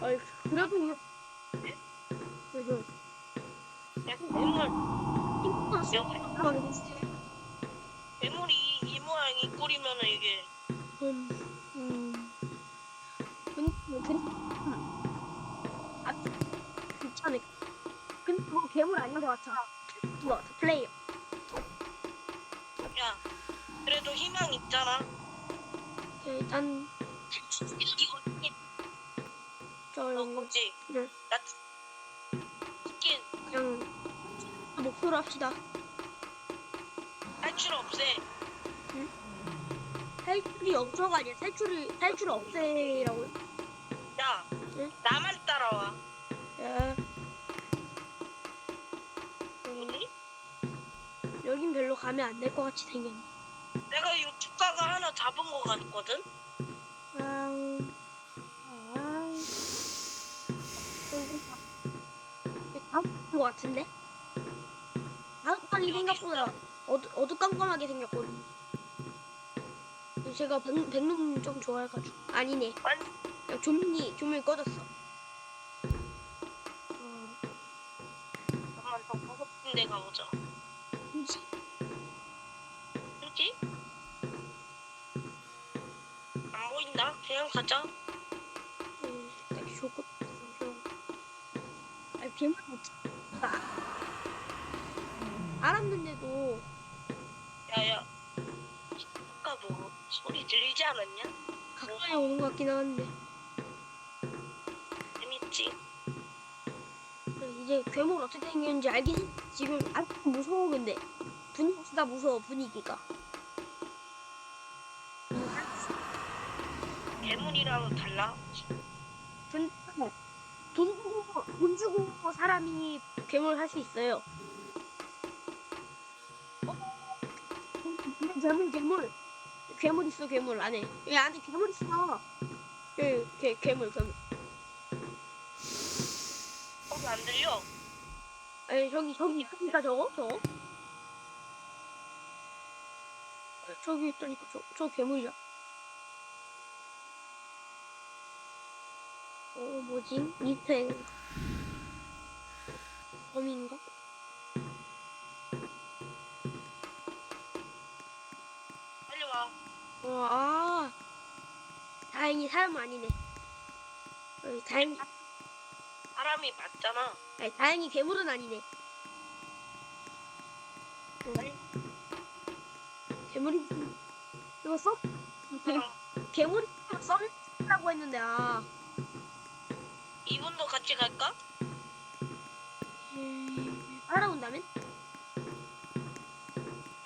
어, 그래도 이거, 괴물. 여기 괴물이 이, 이 모양이 꼴이면은 이게 음, 음, 근, 근, 아, 괜찮아. 근데 그거 괴물 아닌 것 같아. 뭐, 플레이어. 야 그래도 희망 있잖아. 일단, 이거 저, 너 어, 뭐지? 네. 나 치킨 그냥, 목표로 합시다. 탈출 없애. 탈출이 없어가 아니라 탈출이, 탈출 없애라고요. 야 응? 나만 따라와. 야, 뭐니? 여긴 별로 가면 안 될 것 같이 생겼네. 내가 이 축가가 하나 잡은 거 같거든. 아, 아, 다음 것 같은데? 판이 생각보다 어두, 어두깜깜하게 생겼거든. 제가 백, 백룸 좀 좋아해가지고 아니네. 아니 그냥 조명이 조명이 꺼졌어. 어, 잠깐만 더 무섭은 데 가보자. 뭐지? 그지? 안 보인다. 그냥 가자. 음, 딱 좋고. 아, 알았는데도 야야. 아까 뭐 소리 들리지 않았냐? 가까이 오는 것 같긴 한데 재밌지? 이제 괴물 어떻게 생겼는지 알긴 했- 지금 아 무서워 근데 분위기가 무서워 분위기가 괴물이랑은 달라. 근데 돈 주고 돈 주고 사람이 괴물 할 수 있어요. 어? 근데 괴물 괴물 괴물 있어 괴물 안에 여기 안에 괴물 있어. 여기 괴, 괴물 괴물. 거기 안 들려? 아니 저기 저기 있으니까 저거 저거. 저기 있다니까 저, 저 괴물이야. 어 뭐지? 밑에 범인가? 빨리 와. 어, 아 다행히 사람 아니네. 어, 다행 사람이 맞잖아. 아니, 다행히 괴물은 아니네. 어, 괴물이 이거 써? 괴, 괴물이 썬라고 했는데 아 이분도 같이 갈까? 음, 따라온다면?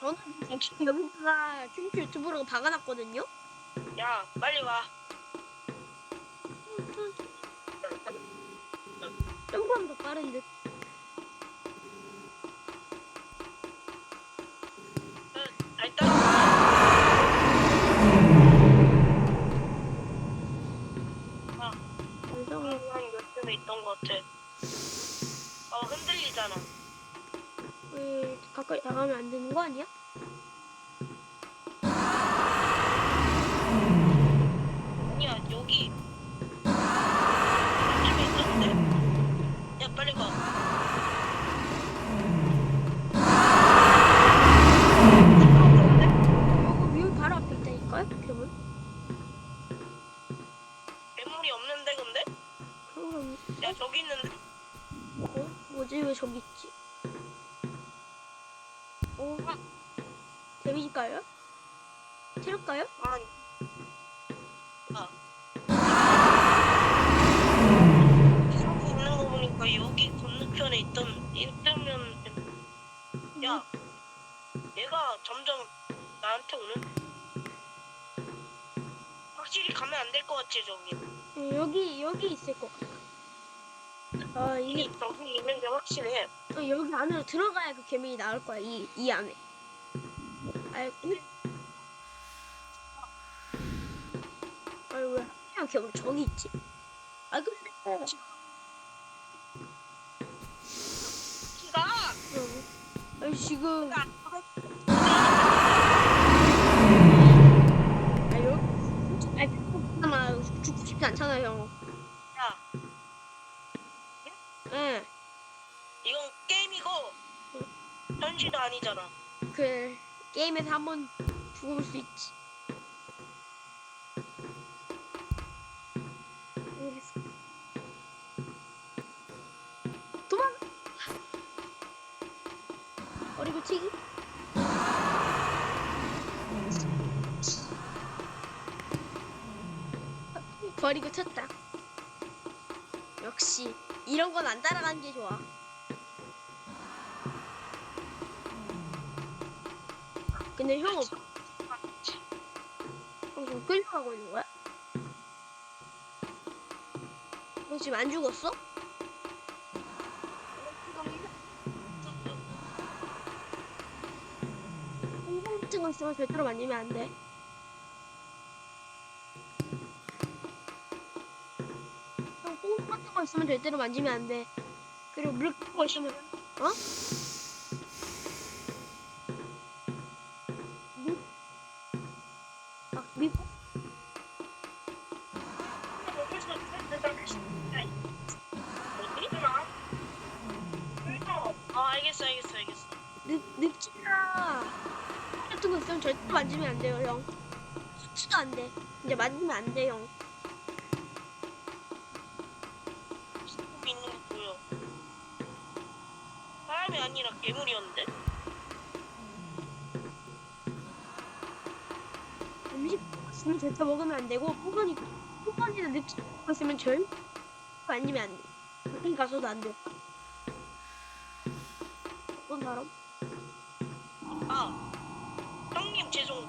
저는 여기다가 춤추 유튜브로 박아놨거든요. 야, 빨리 와. 조금 더 빠른 듯. 왜 가까이 나가면 안 되는 거 아니야? 아니야, 여기. 요쯤에 있었는데? 야, 빨리 가. 어, 여기 바로 앞에 있다니까요? 괴물? 괴물이 없는데, 근데? 그럼 야, 저기 있는데? 어? 뭐지? 왜 저기 있지? 어? 데미지까요? 체력까요? 아, 아. 저기 있는 거 보니까 여기 건너편에 있던, 있으면, 야, 얘가 점점 나한테 오는. 확실히 가면 안 될 것 같지, 저기. 어, 여기 여기 있을 것 같아. 아 이게 이 저기 있는 게 확실해. 어, 여기 안으로 들어가야 그 개미이 나올 거야 이 이 안에. 아이고. 아니 왜 그냥 겨울 정이 있지? 아 근데 기가 어. 어. 아니 지금 아 여기 아니 배고프잖아 죽고 싶지 않잖아 형. 야 응 이건 게임이고 현실도 아니잖아. 그래. 게임에서 한 번 죽어볼 수 있지. 도망. 버리고 치기. 버리고 쳤다. 역시 이런 건 안 따라가는 게 좋아. 근데 형 없- 형 지금 끌려가고 있는 거야? 너 지금 안 죽었어? 거 있으면 절대로 만지면 안 돼. 형 뽕 같은 거 있으면 절대로 만지면 안 돼. 그리고 물 같은 거 있으면 어? 아, 미어 알겠어 알겠어 알겠어. 늪, 늪지나 같은 거 있으면 절대 만지면 안 돼요, 형. 수치도 안 돼. 이제 만지면 안 돼, 형. 스톱 있는 거 보여. 사람이 아니라 괴물이었는데? 있으면 절대 먹으면 안 되고, 포건이나 늪지 같은 거 있으면 절대 만지면 안 돼. 어디 가서도 안 돼. 어떤 사람? 아 형님 죄송.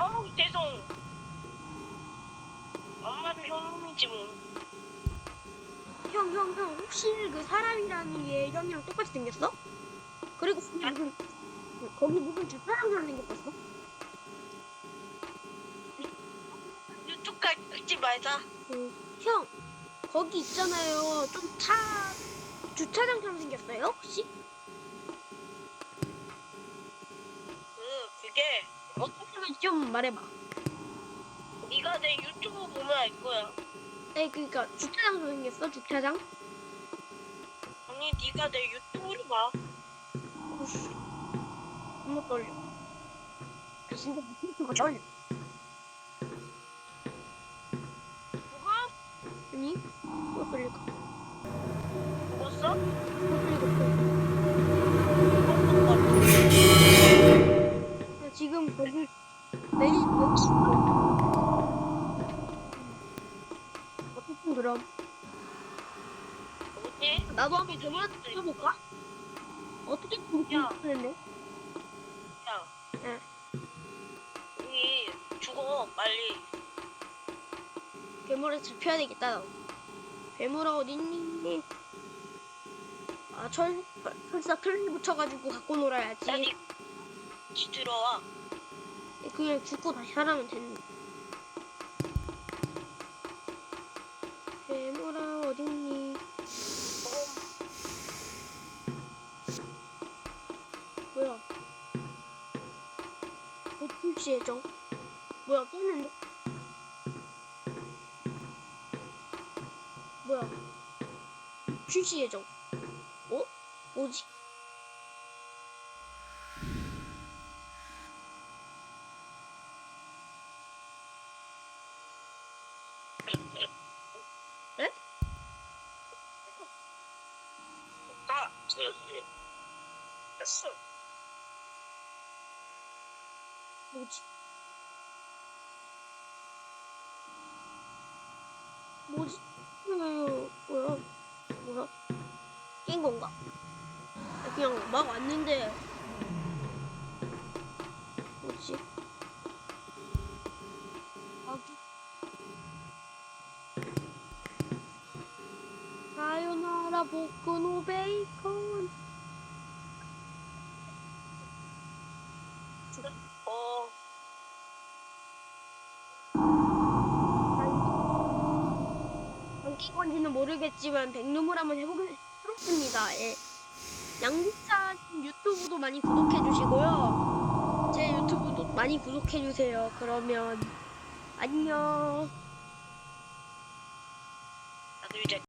어우 죄송. 엄마도 형님이지 뭐. 형, 형, 형, 혹시 그 사람이라는 게 형이랑 똑같이 생겼어? 그리고 무슨, 거기 무슨 주차장처럼 생겼었어? 유튜브 찍지 말자. 그, 형, 거기 있잖아요. 좀 타, 주차장처럼 생겼어요, 혹시? 그 그게 어떻게 하면 좀 말해봐. 네가 내 유튜브 보면 알 거야. 네, 그니까, 주차장처럼 생겼어, 주차장? 아니 네가 내 유튜브를 봐. 너무 떨려. 아, 진짜 미친거 떨려. 뭐가? 아니, 뭐 떨릴까? 뭐 떨릴까? 나 지금 거기, 내리, 여기. 어쨌든 그럼. 뭐지? 나도 한번 대본한테 쳐볼까? 어떻게 그렇게 야. 하는데? 야. 응. 여기 죽어 빨리. 괴물에 잡혀야 되겠다. 너. 괴물아 어딨니? 아 철, 철사 틀니 붙여가지고 갖고 놀아야지. 지 들어와. 그냥 죽고 다시 살아면 되는. 배출시 예정. 뭐야 깼는데? 뭐야? 출시 예정. 어? 뭐지? 뭐지? 뭐지? 어, 뭐야? 뭐야? 깬 건가? 아, 그냥 막 왔는데 뭐지? 아기 사요나라 볶은 베이컨 어, 안낀 건지는 모르겠지만 백룸을 한번 해보겠습니다. 예. 양국사 유튜브도 많이 구독해 주시고요. 제 유튜브도 많이 구독해 주세요. 그러면 안녕. 나도 이제